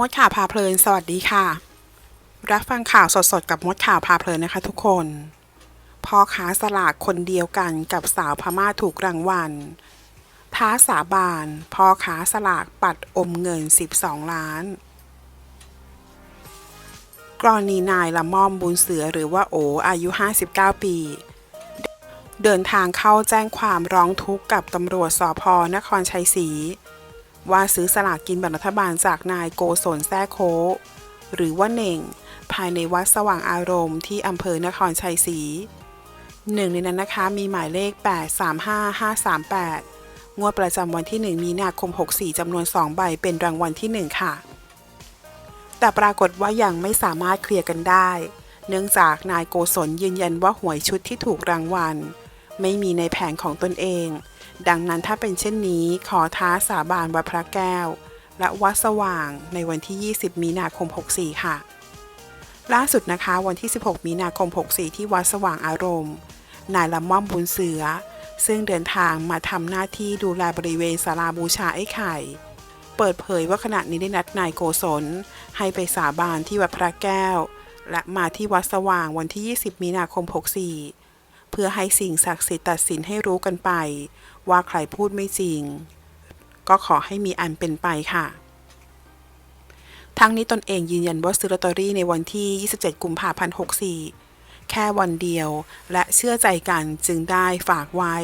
มดข่าวพาเพลิน สวัสดีค่ะ รับฟังข่าวสดๆ กับมดข่าวพาเพลินนะคะทุกคนพ่อค้าสลากคนเดียวกันกับสาวพม่าถูกรางวัล ท้าสาบานพ่อค้าสลากปัดอมเงิน 12 ล้าน กรณีนายละม่อมบุญเสือหรือว่าโออายุ 59 ปีเดินทางเข้าแจ้งความร้องทุกข์กับตำรวจสพนครชัยศรี ว่าซื้อสลากกินแบ่งรัฐบาลจากนายโกศลแซ่โค หรือว่าเน่ง ภายในวัดสว่างอารมณ์ที่อำเภอนครชัยศรีหนึ่งในนั้นนะคะมีหมายเลข 835538 งวดประจำวันที่ 1 มีนาคม 64จำนวน 2 ใบเป็นรางวัลที่ 1 ค่ะ แต่ปรากฏว่ายังไม่สามารถเคลียร์กันได้ เนื่องจากนายโกศลยืนยันว่าหวยชุดที่ถูกรางวัล ไม่มีในแผงของตนเอง ดังนั้นถ้าเป็นเช่นนี้ขอท้าสาบานวัดพระแก้ว และวัดสว่างในวันที่ 20 มีนาคม 64 ค่ะ ล่าสุดนะคะวันที่ 16 มีนาคม 64 ที่วัดสว่างอารมณ์ นายละม่อมบุญเสือ ซึ่งเดินทางมาทำหน้าที่ดูแลบริเวณศาลาบูชาไอ้ไข่ เปิดเผยว่าขณะนี้ได้นัดนายโกศล ให้ไปสาบานที่วัดพระแก้ว และมาที่วัดสว่างวันที่ 20 มีนาคม 64 พื่อให้สิ่งศักดิ์สิทธิ์ตัดสินให้รู้กันไป ว่าใครพูดไม่จริง ก็ขอให้มีอันเป็นไปค่ะ ทั้งนี้ตนเองยืนยันว่าซื้อลอตเตอรี่ในวันที่ 27 กุมภาพันธ์ 64 แค่วันเดียวและเชื่อใจกันจึงได้ฝากไว้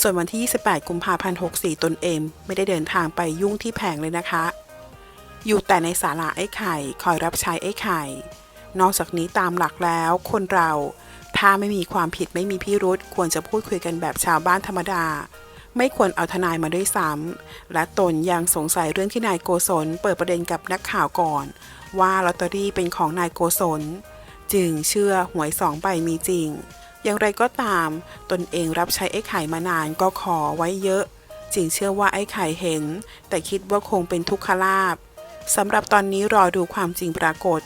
ส่วนวันที่ 28 กุมภาพันธ์ 64 ตนเองไม่ได้เดินทางไปยุ่งที่แผงเลยนะคะ อยู่แต่ในศาลาไอ้ไข่คอยรับใช้ไอ้ไข่ นอกจากนี้ตามหลักแล้วคนเรา ถ้าไม่มีความผิดไม่มีพิรุษควรจะพูดคุยกันแบบชาวบ้านธรรมดา ไม่ควรเอาทนายมาด้วยซ้ำและตนยังสงสัยเรื่องที่นายโกศลเปิดประเด็นกับนักข่าวก่อน ว่าลอตเตอรี่เป็นของนายโกศล จึงเชื่อหวยสองใบมีจริง อย่างไรก็ตาม ตนเองรับใช้ไอ้ไข่มานานก็ขอไว้เยอะ จึงเชื่อว่าไอ้ไข่เห็น แต่คิดว่าคงเป็นทุกขลาบสำหรับตอนนี้รอดูความจริงปรากฏ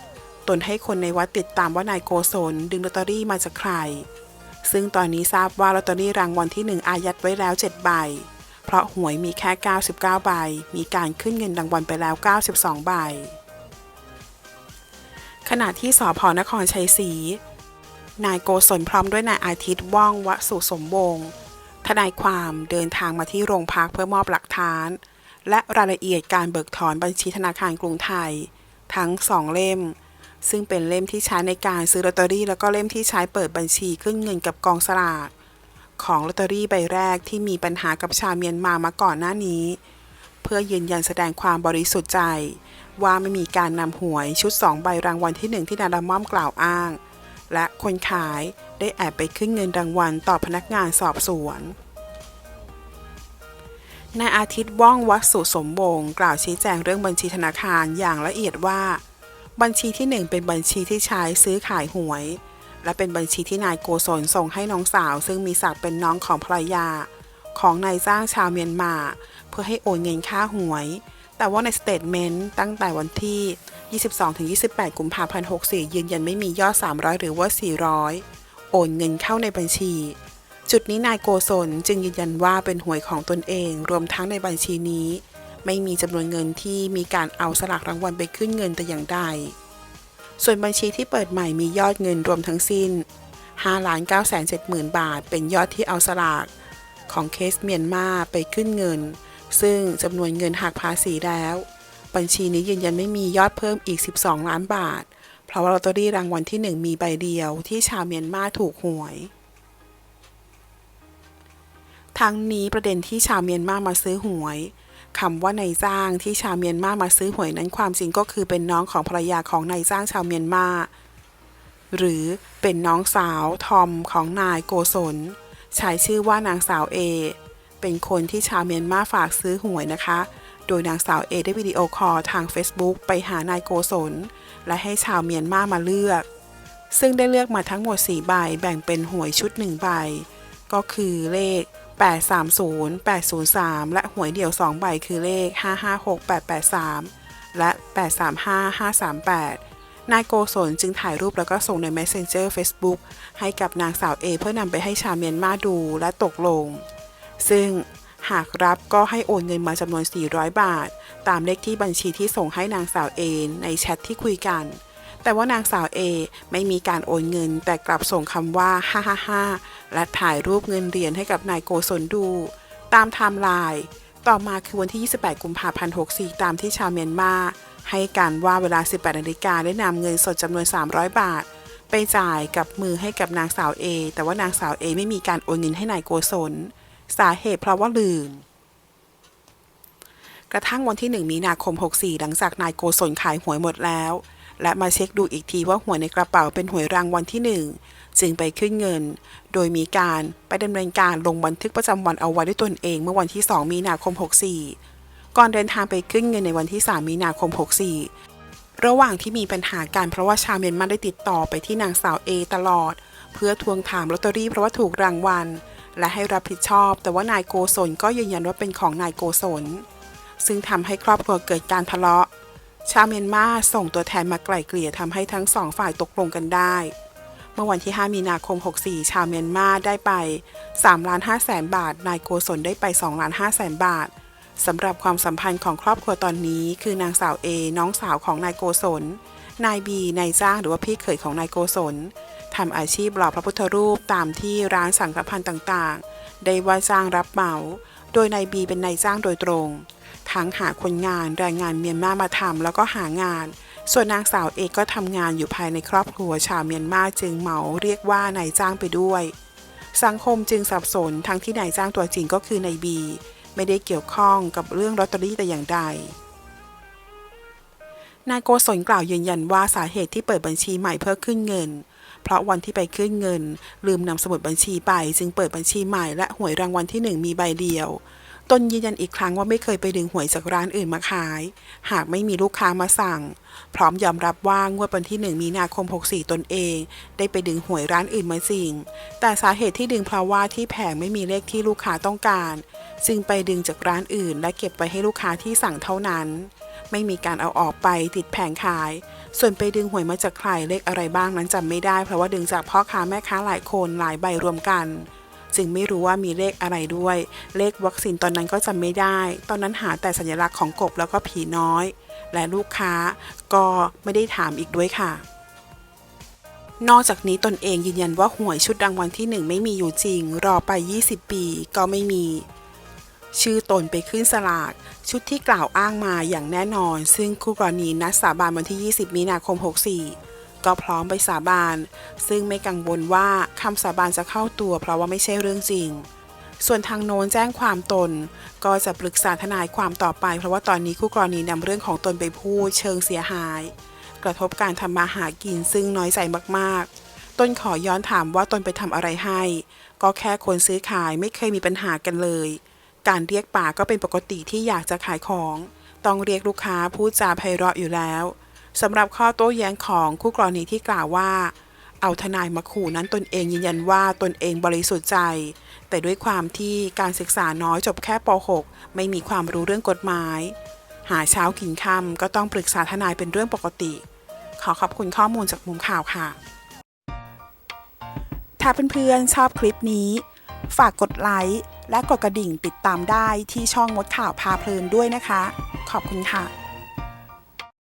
ตนให้คนในวัดติดตามว่านายโกศลดึงลอตเตอรี่มาจากใคร ซึ่งตอนนี้ทราบว่าลอตเตอรี่รางวัลที่ 1 อายัดไว้แล้ว 7 ใบ เพราะหวยมีแค่ 99 ใบ มีการขึ้นเงินรางวัลไปแล้ว 92 ใบ ขณะที่สพนครชัยศรีนายโกศลพร้อมด้วยนายอาทิตย์ว่องวสุสมวงทนายความเดินทางมาที่โรงพักเพื่อมอบหลักฐาน และรายละเอียดการเบิกถอนบัญชีธนาคารกรุงไทย ทั้งสองเล่ม ซึ่งเป็นเล่มที่ใช้ในการซื้อลอตเตอรี่ แล้วก็เล่มที่ใช้เปิดบัญชีขึ้นเงินกับกองสลากของลอตเตอรี่ใบแรกที่มีปัญหากับชาวเมียนมามาก่อนหน้านี้ เพื่อยืนยันแสดงความบริสุทธิ์ใจ ว่าไม่มีการนำหวยชุด2ใบรางวัลที่1ที่นายละม่อมกล่าวอ้าง และคนขายได้แอบไปขึ้นเงินรางวัลต่อพนักงานสอบสวนนายอาทิตย์ว่องวัดสุสมวงกล่าวชี้แจงเรื่องบัญชีธนาคารอย่างละเอียดว่า บัญชีที่ 1 เป็นบัญชีที่ใช้ซื้อขายหวย และเป็นบัญชีที่นายโกศลส่งให้น้องสาว ซึ่งมีศักดิ์เป็นน้องของภรรยา ของนายจ้างชาวเมียนมา เพื่อให้โอนเงินค่าหวย แต่ว่าในสเตทเมนต์ตั้งแต่วันที่ 22-28 กุมภาพันธ์ 64 ยืนยันไม่มียอด 300 หรือว่า 400 โอนเงินเข้าในบัญชี จุดนี้นายโกศลจึงยืนยันว่าเป็นหวยของตนเอง รวมทั้งในบัญชีนี้ ไม่มีจำนวนเงินที่มีการเอาสลากรางวัลไปขึ้นเงินแต่อย่างใด ส่วนบัญชีที่เปิดใหม่มียอดเงินรวมทั้งสิ้น 5 9 7 0 0 0 0 บาท เป็นยอดที่เอาสลาก ของเคสเมียนมาไปขึ้นเงิน ซึ่งจำนวนเงินหักภาษีแล้ว บัญชีนี้ยืนยันไม่มียอดเพิ่มอีก 12 ล้านบาท เพราะว่าลอตเตอรี่รางวัลที่ 1 มีใบเดียวที่ชาวเมียนมาถูกหวยทั้งนี้ประเด็นที่ชาวเมียนมามาซื้อหวย คำว่านายจ้างที่ชาวเมียนมามาซื้อหวยนั้นความจริงก็คือเป็นน้องของภรรยาของนายจ้างชาวเมียนมา หรือเป็นน้องสาวทอมของนายโกศลใช้ชื่อว่านางสาวเอ เป็นคนที่ชาวเมียนมาฝากซื้อหวยนะคะ โดยนางสาวเอได้วิดีโอคอลทาง Facebook ไปหานายโกศลและให้ชาวเมียนมามาเลือก ซึ่งได้เลือกมาทั้งหมด 4 ใบแบ่งเป็นหวยชุด 1 ใบ ก็คือเลข 830 803 และหวยเดี่ยว 2 ใบคือเลข 556 883 และ 835 538 นายโกศลจึงถ่ายรูปแล้วก็ส่งใน Messenger Facebook ให้กับนางสาวเอเพื่อนำไปให้ชาวเมียนมาดูและตกลง ซึ่งหากรับก็ให้โอนเงินมาจำนวน 400 บาท ตามเลขที่บัญชีที่ส่งให้นางสาวเอในแชทที่คุยกัน แต่ว่านางสาวเอไม่มีการโอนเงิน แต่กลับส่งคำว่าฮ่าฮ่าฮ่าและถ่ายรูปเงินเหรียญให้กับนายโกศลดู ตามไทม์ไลน์ต่อมาคือวันที่ 28 กุมภาพันธ์ 64 ตามที่ชาวเมียนมาให้การว่าเวลา 18 นาฬิกาได้นำเงินสดจำนวน 300 บาท ไปจ่ายกับมือให้กับนางสาวเอแต่ว่านางสาวเอไม่มีการโอนเงินให้นายโกศล สาเหตุเพราะว่าลืม กระทั่งวันที่ 1 มีนาคม 64 หลังจากนายโกศลขายหวยหมดแล้ว และมาเช็คดูอีกทีว่าหวยในกระเป๋าเป็นหวยรางวัลที่ 1 จึงไปขึ้นเงิน โดยมีการไปดำเนินการลงบันทึกประจำวันเอาไว้ด้วยตนเองเมื่อวันที่ 2 มีนาคม 64 ก่อนเดินทางไปขึ้นเงินในวันที่ 3 มีนาคม 64 ระหว่างที่มีปัญหาการเพราะว่าชาวเมียนมาได้ติดต่อไปที่นางสาวเอตลอด เพื่อทวงถามลอตเตอรี่เพราะว่าถูกรางวัล และให้รับผิดชอบ แต่ว่านายโกศลก็ยืนยันว่าเป็นของนายโกศลซึ่งทำให้ครอบครัวเกิดการทะเลาะ ชาวเมียนมาส่งตัวแทนมาไกล่เกลี่ยทำให้ทั้งสองฝ่ายตกลงกันได้ เมื่อวันที่ 5 มีนาคม 64 ชาวเมียนมาได้ไป3ล้าน5แสนบาท นายโกศลได้ไป2ล้าน5แสนบาทสำหรับความสัมพันธ์ของครอบครัวตอนนี้ คือนางสาวเอน้องสาวของนายโกศล นายบีนายจ้างหรือว่าพี่เขยของนายโกศลทำอาชีพหล่อพระพุทธรูปตามที่ร้านสังฆพันธ์ต่างๆ ได้ว่าจ้างรับเหมา โดยนายบีเป็นนายจ้างโดยตรง ทั้งหาคนงานแรงงานเมียนมามาทำแล้วก็หางาน ส่วนนางสาวเอกก็ทำงานอยู่ภายในครอบครัวชาวเมียนมาจึงเหมาเรียกว่านายจ้างไปด้วย สังคมจึงสับสนทั้งที่นายจ้างตัวจริงก็คือนายบี ไม่ได้เกี่ยวข้องกับเรื่องลอตเตอรี่แต่อย่างใดนายโกศลกล่าวยืนยันว่าสาเหตุที่เปิดบัญชีใหม่เพื่อขึ้นเงิน เพราะวันที่ไปขึ้นเงิน ลืมนำสมุดบัญชีไป จึงเปิดบัญชีใหม่และหวยรางวัลที่หนึ่งมีใบเดียว ตนยืนยันอีกครั้งว่าไม่เคยไปดึงหวยจากร้านอื่นมาขาย หากไม่มีลูกค้ามาสั่ง พร้อมยอมรับว่างวดวันที่ 1 มีนาคม 64 ตนเอง ได้ไปดึงหวยร้านอื่นมาจริง แต่สาเหตุที่ดึงเพราะว่าที่แผงไม่มีเลขที่ลูกค้าต้องการ จึงไปดึงจากร้านอื่น และเก็บไว้ให้ลูกค้าที่สั่งเท่านั้น ไม่มีการเอาออกไปติดแผงขาย ส่วนไปดึงหวยมาจากใครเลขอะไรบ้างนั้นจำไม่ได้ เพราะว่าดึงจากพ่อค้าแม่ค้าหลายคนหลายใบรวมกัน จึงไม่รู้ว่ามีเลขอะไรด้วย เลขวัคซีนตอนนั้นก็จำไม่ได้ ตอนนั้นหาแต่สัญลักษณ์ของกบแล้วก็ผีน้อย และลูกค้าก็ไม่ได้ถามอีกด้วยค่ะนอกจากนี้ตนเองยืนยันว่าหวยชุดรางวัลที่หนึ่งไม่มีอยู่จริง รอไป 20 ปีก็ไม่มี ชื่อตนไปขึ้นสลาก ชุดที่กล่าวอ้างมาอย่างแน่นอน ซึ่งคู่กรณีนัดสาบานวันที่ 20 มีนาคม 64 ก็พร้อมไปสาบาน ซึ่งไม่กังวลว่าคำสาบานจะเข้าตัวเพราะว่าไม่ใช่เรื่องจริง ส่วนทางโน้นแจ้งความตน ก็จะปรึกษาทนายความต่อไป เพราะว่าตอนนี้คู่กรณีนำเรื่องของตนไปพูดเชิงเสียหาย กระทบการทำมาหากินซึ่งน้อยใจมากๆตนขอย้อนถามว่าตนไปทำอะไรให้ ก็แค่คนซื้อขายไม่เคยมีปัญหากันเลย การเรียกป่าก็เป็นปกติที่อยากจะขายของ ต้องเรียกลูกค้าพูดจาไพเราะอยู่แล้ว สำหรับข้อโต้แย้งของคู่กรณีที่กล่าวว่า เอาทนายมาขู่นั้นตนเองยืนยันว่าตนเองบริสุทธิ์ใจ แต่ด้วยความที่การศึกษาน้อยจบแค่ป .6 ไม่มีความรู้เรื่องกฎหมาย หาเช้ากินค่ำก็ต้องปรึกษาทนายเป็นเรื่องปกติ ขอขอบคุณข้อมูลจากมุมข่าวค่ะ ถ้าเพื่อนๆชอบคลิปนี้ ฝากกดไลค์และกดกระดิ่งติดตามได้ที่ช่องมดข่าวพาเพลินด้วยนะคะ ขอบคุณค่ะ